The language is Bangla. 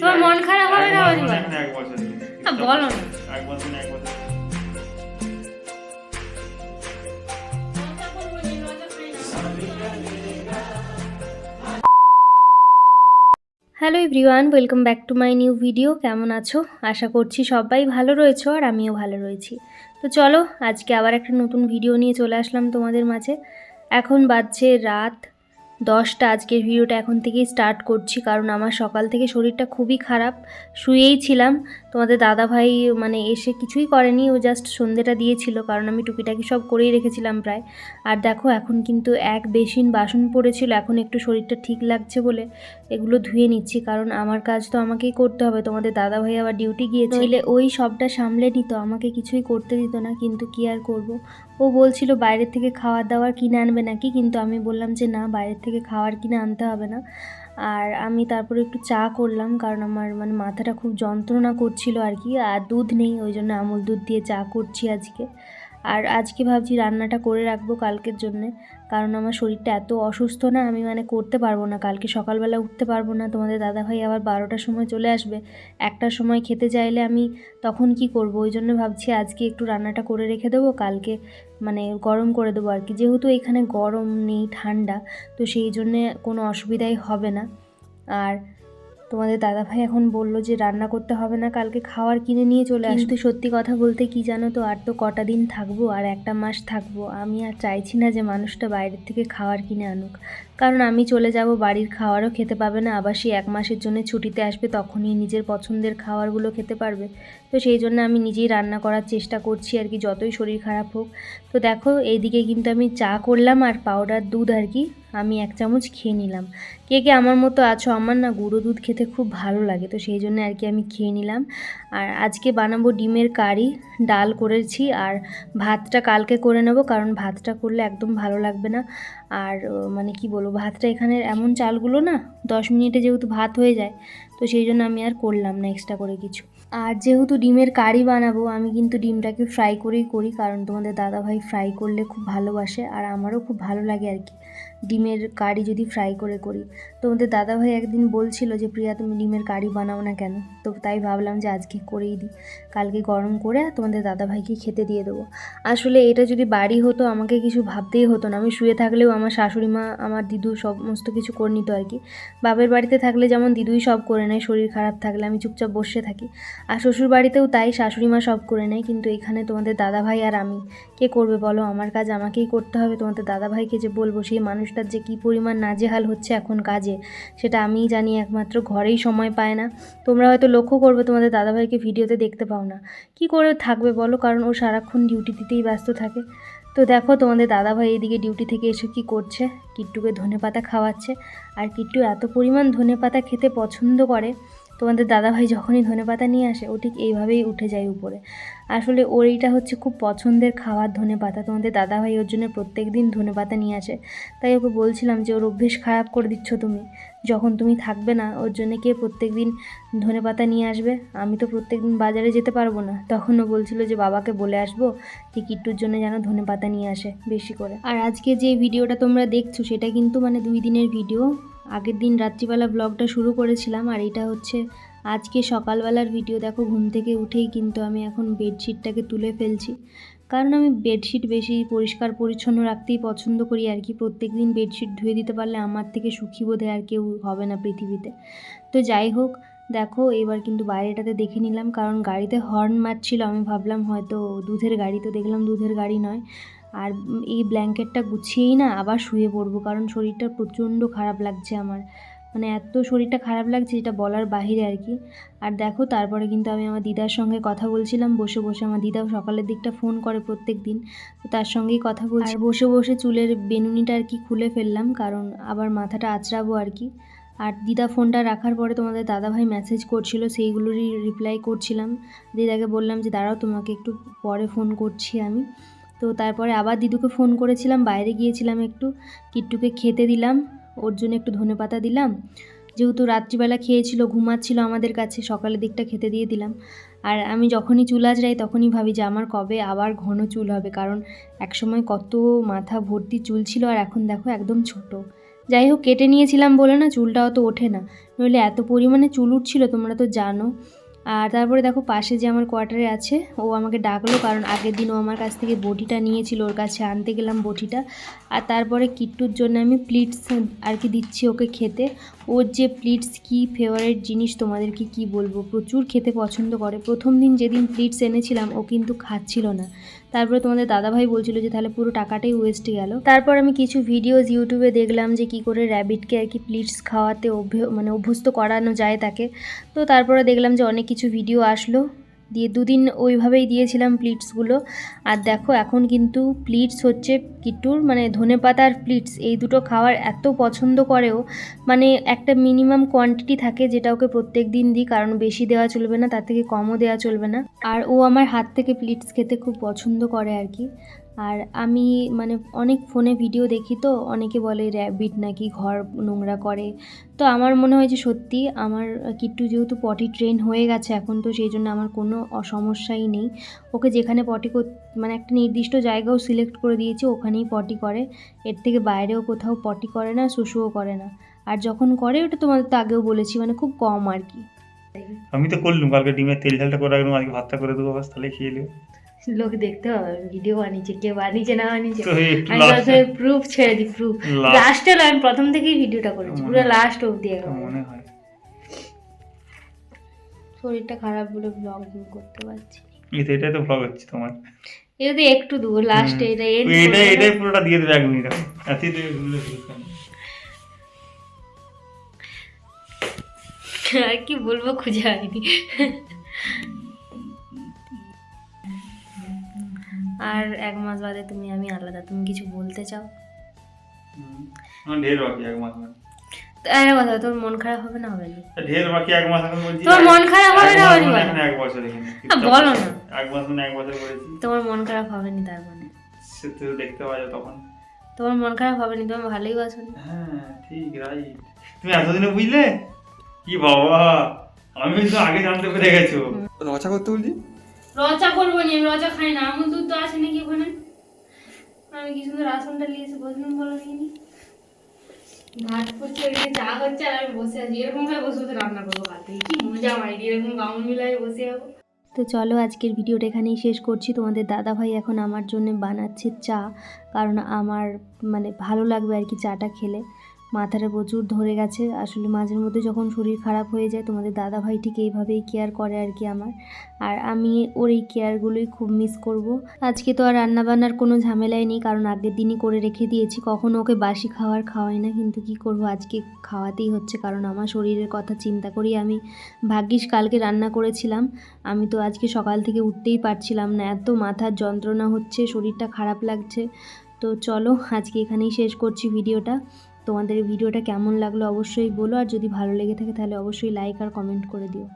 তোমার মন খারাপ হবে না এক বছর বলো। না, বলো না। এক বছর এক বছর। Hello everyone welcome back to my new video কেমন আছো? আশা করছি সবাই ভালো রয়েছো আর আমিও ভালো রয়েছি। তো চলো আজকে আবার একটা নতুন ভিডিও নিয়ে চলে আসলাম তোমাদের মাঝে। এখন বাজছে রাত দশটা আজকের ভিডিওটা এখন থেকেই স্টার্ট করছি কারণ আমার সকাল থেকে শরীরটা খুবই খারাপ। শুয়েই ছিলাম। তোমাদের দাদা ভাই মানে এসে কিছুই করেনি ও জাস্ট সন্ধেটা দিয়েছিল কারণ আমি টুকিটাকি সব করেই রেখেছিলাম প্রায়। আর দেখো এখন কিন্তু এক বেসিন বাসন পড়েছিল এখন একটু শরীরটা ঠিক লাগছে বলে এগুলো ধুয়ে নিচ্ছি কারণ আমার কাজ তো আমাকেই করতে হবে। তোমাদের দাদা ভাই আবার ডিউটি গিয়েছিলে ওই সবটা সামলে নিত আমাকে কিছুই করতে দিত না কিন্তু কি আর করব? ও বলছিল বাইরের থেকে খাবার দাওয়ার কিনে আনবে নাকি? কিন্তু আমি বললাম যে না বাইরের থেকে খাবার কিনে আনতে হবে না। আর আমি তারপরে একটু চা করলাম, কারণ আমার মানে মাথাটা খুব যন্ত্রণা করছিল আর কি, আর দুধ নেই, ওই জন্য আমুল দুধ দিয়ে চা করছি আজকে। আর আজকে ভাবছি রান্নাটা করে রাখব কালকের জন্যে। কারণ আমার শরীরটা এত অসুস্থ না, আমি মানে করতে পারব না। কালকে সকালবেলা উঠতে পারব না। তোমাদের দাদাভাই আবার বারোটার সময় চলে আসবে। একটার সময় খেতে চাইলে আমি তখন কি করব? ওই জন্য ভাবছি আজকে একটু রান্নাটা করে রেখে দেবো। কালকে মানে গরম করে দেবো আর কি। যেহেতু এখানে গরম নেই, ঠান্ডা, তো সেই জন্যে কোনো অসুবিধাই হবে না। আর তোমাদের দাদাভাই এখন বলল যে রান্না করতে হবে না, কালকে খাওয়ার কিনে নিয়ে চলে আসবে। কিন্তু সত্যি কথা বলতে কি জানো তো, আর তো কটা দিন থাকব আর একটা মাস থাকব। আমি আর চাইছি না যে মানুষটা বাইরের থেকে খাওয়ার কিনে আনুক। কারণ আমি চলে যাব, বাড়ির খাওয়ারও খেতে পাবে না, আবার সেই এক মাসের জন্য ছুটিতে আসবে, তখনই নিজের পছন্দের খাবারগুলো খেতে পারবে। তো সেই জন্য আমি নিজেই রান্না করার চেষ্টা করছি আর কি, যতই শরীর খারাপ হোক। তো দেখো, এইদিকে কিন্তু আমি চা করলাম আর পাউডার দুধ আর কি আমি এক চামচ খেয়ে নিলাম। কে কে আমার মতো আছো, আমার না গুঁড়ো দুধ খেতে খুব ভালো লাগে, তো সেই জন্য আর কি আমি খেয়ে নিলাম। আর আজকে বানাবো ডিমের কারি, ডাল করেছি আর ভাতটা কালকে করে নেব, কারণ ভাতটা করলে একদম ভালো লাগবে না। আর মানে কি বলব, ভাতটা এখানে এমন চালগুলো না, দশ মিনিটে যেহেতু ভাত হয়ে যায়, তো সেই জন্য আমি আর করলাম না এক্সট্রা করে কিছু। আর যেহেতু ডিমের কারি বানাবো, আমি কিন্তু ডিমটাকে ফ্রাই করেই করি, কারণ তোমাদের দাদাভাই ফ্রাই করলে খুব ভালোবাসে আর আমারও খুব ভালো লাগে আর কি। ডিমের কারি যদি ফ্রাই করে করি। তোমাদের দাদাভাই একদিন বলছিল যে, প্রিয়া, তুমি ডিমের কারি বানাও না কেন? তো তাই ভাবলাম যে, আজকে করেই দিই। কালকে গরম করে তোমাদের দাদাভাইকে খেতে দিয়ে দেবো। আসলে এটা যদি বাড়ি হতো, আমাকে কিছু ভাবতেই হতো না। আমি শুয়ে থাকলেও আমার শাশুড়ি মা, আমার দিদু সমস্ত কিছু করে নিত আর কি। বাপের বাড়িতে থাকলে যেমন দিদুই সব করে নেয়, শরীর খারাপ থাকলে আমি চুপচাপ বসে থাকি। আর শ্বশুর বাড়িতেও তাই শাশুড়ি মা সব করে নেয়। কিন্তু এখানে তোমাদের দাদাভাই আর আমি, কে করবে বলো? আমার কাজ আমাকেই করতে হবে। তোমাদের দাদাভাইকে যে বলব, সেই মানুষটার যে কী পরিমাণ নাজেহাল হচ্ছে এখন কাজে, সেটা আমিই জানি একমাত্র, ঘরেই সময় পায় না। তোমরা হয়তো লক্ষ্য করবে তোমাদের দাদাভাইকে ভিডিওতে দেখতে পাও না। কি করে থাকবে বলো? কারণ ও সারাক্ষণ ডিউটি দিতেই ব্যস্ত থাকে। তো দেখো তোমাদের দাদাভাই এদিকে ডিউটি থেকে এসে কি করছে? কিট্টুকে ধনে পাতা খাওয়াচ্ছে। আর কিট্টু এত পরিমাণ ধনে পাতা খেতে পছন্দ করে। তোমাদের দাদাভাই যখনই ধনে পাতা নিয়ে আসে, ও ঠিক এইভাবেই উঠে যায় উপরে। আসলে ওর এইটা হচ্ছে খুব পছন্দের খাবার ধনে পাতা তোমাদের দাদাভাই ওর জন্য প্রত্যেক দিন ধনে পাতা নিয়ে আসে। তাই ওকে বলছিলাম যে, ওর অভ্যেস খারাপ করে দিচ্ছ তুমি। যখন তুমি থাকবে না, ওর জন্য কে প্রত্যেক দিন ধনে পাতা নিয়ে আসবে? আমি তো প্রত্যেক দিন বাজারে যেতে পারব না। তখন ও বলছিল যে, বাবাকে বলে আসব যে, কিট্টুর জন্য যেন ধনে পাতা নিয়ে আসে বেশি করে। আর আজকে যে ভিডিওটা তোমরা দেখছ, সেটা কিন্তু মানে দুই দিনের ভিডিও। আগের দিন রাত্রিবেলা ব্লগটা শুরু করেছিলাম আর এটা হচ্ছে আজকে সকালবেলার ভিডিও দেখো, ঘুম থেকে উঠেই কিন্তু আমি এখন বেডশিটটাকে তুলে ফেলছি। কারণ আমি বেডশিট বেশি পরিষ্কার, পরিচ্ছন্ন রাখতেই পছন্দ করি আর কি। প্রত্যেক দিন বেডশিট ধুয়ে দিতে পারলে আমার থেকে সুখী বোধে আর কেউ হবে না পৃথিবীতে। তো যাই হোক, দেখো, এবার কিন্তু বাইরেটাতে দেখে নিলাম। কারণ গাড়িতে হর্ন মারছিল, আমি ভাবলাম হয়তো দুধের গাড়ি, তো দেখলাম দুধের গাড়ি নয়। আর এই ব্ল্যাঙ্কেটটা গুছিয়েই না আবার শুয়ে পড়ব, কারণ শরীরটা প্রচণ্ড খারাপ লাগছে আমার। মানে এত শরীরটা খারাপ লাগছে যেটা বলার বাহিরে আর কি। আর দেখো তারপরে কিন্তু আমি আমার দিদার সঙ্গে কথা বলছিলাম, বসে বসে আমার দিদা সকালের দিকটা ফোন করে প্রত্যেক দিন। তো তার সঙ্গেই কথা বলছি। আর বসে বসে চুলের বেনুনিটা আর কি খুলে ফেললাম, কারণ আবার মাথাটা আঁচড়াবো আর কি। আর দিদা ফোনটা রাখার পরে তোমাদের দাদাভাই মেসেজ করছিল, সেইগুলোরই রিপ্লাই করছিলাম। দিদাকে বললাম যে, দাঁড়াও তোমাকে একটু পরে ফোন করছি আমি। তো তারপরে আবার দিদুকে ফোন করেছিলাম, বাইরে গিয়েছিলাম একটু, কিট্টুকে খেতে দিলাম, ওর জন্য একটু ধনে পাতা দিলাম। যেহেতু রাত্রিবেলা খেয়েছিল, ঘুমাচ্ছিল আমাদের কাছে, সকালের দিকটা খেতে দিয়ে দিলাম। আর আমি যখনই চুল আঁচড়াই তখনই ভাবি যে আমার কবে আবার ঘন চুল হবে, কারণ একসময় কত মাথা ভর্তি চুল ছিল আর এখন দেখো একদম ছোট। যাই হোক, কেটে নিয়েছিলাম বলে না চুলটা অত ওঠে না। নইলে এত পরিমাণে চুল উঠছিল, তোমরা তো জানো। আর তারপরে দেখো পাশে যে আমার কোয়ার্টারে আছে, ও আমাকে ডাকলো কারণ আগের দিন ও আমার কাছ থেকে বটিটা নিয়েছিল, ওর কাছে আনতে গেলাম বটিটা। আর তারপরে কিট্টুর জন্য আমি প্লিটস আর কি দিচ্ছি ওকে খেতে। ওর যে প্লিটস কি ফেভারিট জিনিস তোমাদেরকে কি বলব? প্রচুর খেতে পছন্দ করে। প্রথম দিন যেদিন প্লিটস এনেছিলাম, ও কিন্তু খাচ্ছিল না। তারপরে তোমাদের দাদাভাই বলছিল যে, তাহলে পুরো টাকাটাই ওয়েস্ট গেল। তারপর আমি কিছু ভিডিওস ইউটিউবে দেখলাম যে, কি করে র্যাবিটকে আর কি প্লিটস খাওয়াতে অভ্য মানে অভ্যস্ত করানো যায় তাকে। তো তারপরে দেখলাম যে, অনেক কিছু ভিডিও আসলো। দিয়ে দুদিন ওইভাবেই দিয়েছিলাম প্লিটসগুলো আর দেখো, এখন কিন্তু প্লিটস হচ্ছে কিট্টুর মানে ধনে পাতার প্লিটস এই দুটো খাওয়ার এত পছন্দ করেও মানে একটা মিনিমাম কোয়ান্টিটি থাকে যেটা ওকে প্রত্যেক দিন দিই, কারণ বেশি দেওয়া চলবে না, তার থেকে কমও দেওয়া চলবে না। আর ও আমার হাত থেকে প্লিটস খেতে খুব পছন্দ করে আর কি। আর আমি মানে অনেক ফোনে ভিডিও দেখি তো, অনেকে বলে র্যাবিট নাকি ঘর নোংরা করে। তো আমার মনে হয় যে সত্যি আমার কিট্টু যেহেতু পটি ট্রেন হয়ে গেছে এখন, তো সেই জন্য আমার কোনো অসমস্যাই নেই। ওকে যেখানে পটি মানে একটা নির্দিষ্ট জায়গাও সিলেক্ট করে দিয়েছি, ওখানেই পটি করে। এর থেকে বাইরেও কোথাও পটি করে না শুশুও করে না। আর যখন করে, ওটা তোমাদের তো আগেও বলেছি মানে খুব কম আর কি। আমি তো করলুম, কালকে ডিমের তেল ঝালটা করে রাখলাম, আজকে ভাতটা করে দেবো বাস তাহলে খেয়ে নেব লোক দেখতে হবে ভিডিও বানিয়েছে কে বানিয়েছে না বানিয়েছে আমি লাস্ট প্রুফ ছেড়ে দিই প্রুফ লাস্টে আমি প্রথম থেকেই ভিডিওটা করেছি পুরো লাস্ট অবধি একদম মনে হয় শরীরটা খারাপ বলে ব্লগিং করতে পারছি। এই তো এটাই তো ভ্লগ হচ্ছে তোমার এটা তো একটু দেবো লাস্টে এটা ওই এটাই। পুরোটা দিয়ে দেবে এক মিনিট এতই দেবে ভুলে আর কি বলব খুঁজে হয়নি আর এক মাস বাদে তুমি আমি আলাদা তুমি কিছু বলতে চাও? ঢের বাকি এক মাস মানে। আরে কথা তোর মন খারাপ হবে না হবে না? ঢের বাকি এক মাস এখন বলছি তোমার মন খারাপ হবে এক না মাস হবে না? এখন এক বছর এখানে। বলো না। এক মাস মানে এক বছর করেছি তোমার মন খারাপ হবে না তার মানে? সে তো দেখতে পাওয়া তখন। তোমার মন খারাপ হবে না তুমি ভালোই বাসো হ্যাঁ ঠিক রাইট তুমি এতদিনে বুঝলে? কি বাবা আমি তো আগে জানতে পেরে গেছো। রচা করতে বলছি রচা করব নি আমি রচা খাই না। আমুল দুধ তো আছে নাকি ওখানে? আমি কি সুন্দর আসনটা নিয়ে এসে বসলাম বলো দেখিনি ভাত করছে ওইদিকে চা হচ্ছে আর আমি বসে আছি। এরকম ভাবে বসে বসে রান্না করব কাল কি মজা আমার এরকম গাউন মিলাই বসে যাব তো চলো, আজকের ভিডিওটা এখানেই শেষ করছি। তোমাদের দাদা ভাই এখন আমার জন্য বানাচ্ছে চা, কারণ আমার মানে ভালো লাগবে আর কি চাটা খেলে। মাথাটা প্রচুর ধরে গেছে। আসলে মাঝের মধ্যে যখন শরীর খারাপ হয়ে যায়, তোমাদের দাদা ভাই ঠিক এইভাবেই কেয়ার করে আর কি আমার। আর আমি ওর এই কেয়ারগুলোই খুব মিস করব। আজকে তো আর রান্নাবান্নার কোনো ঝামেলাই নেই, কারণ আগের দিনই করে রেখে দিয়েছি। কখনো ওকে বাসি খাওয়ার খাওয়াই না, কিন্তু কি করব? আজকে খাওয়াতেই হচ্ছে, কারণ আমার শরীরের কথা চিন্তা করি আমি ভাগ্যিস কালকে রান্না করেছিলাম। আমি তো আজকে সকাল থেকে উঠতেই পারছিলাম না, এত মাথার যন্ত্রণা হচ্ছে, শরীরটা খারাপ লাগছে। তো চলো, আজকে এখানেই শেষ করছি ভিডিওটা। তোমাদের ভিডিওটা কেমন লাগল অবশ্যই বলো, আর যদি ভালো লেগে থাকে তাহলে অবশ্যই লাইক আর কমেন্ট করে দিও।